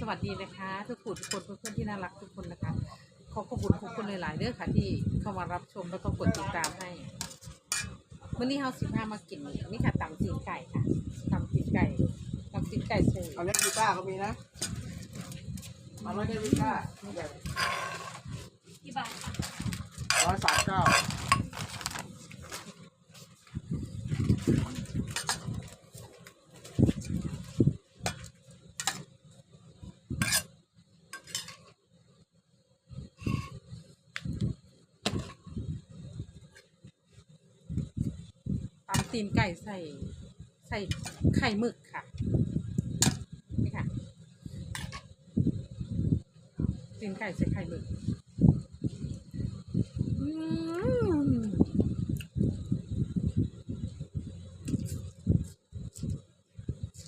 สวัสดีนะคะ ทุกผู้ทุกคนเพื่อนๆที่น่ารักทุกคนนะคะขอขอบคุณทุกคนหลายๆเด้อค่ะ ที่เข้ามารับชมแล้วก็กดติดตามให้วันนี้เฮาสิพามากินนี่ค่ะตำจีนไก่ค่ะตำจีนไก่ตำจีนไก่ใส่เอาเล็กกีต้าร์เขามีนะมาร้อยเล็กกีต้าร์แบบกี่บาทคะร้อยสามเก้า ตีนไก่ใส่ใส่ไข่หมึกค่ะ นี่ค่ะตีนไก่ใส่ไข่หมึก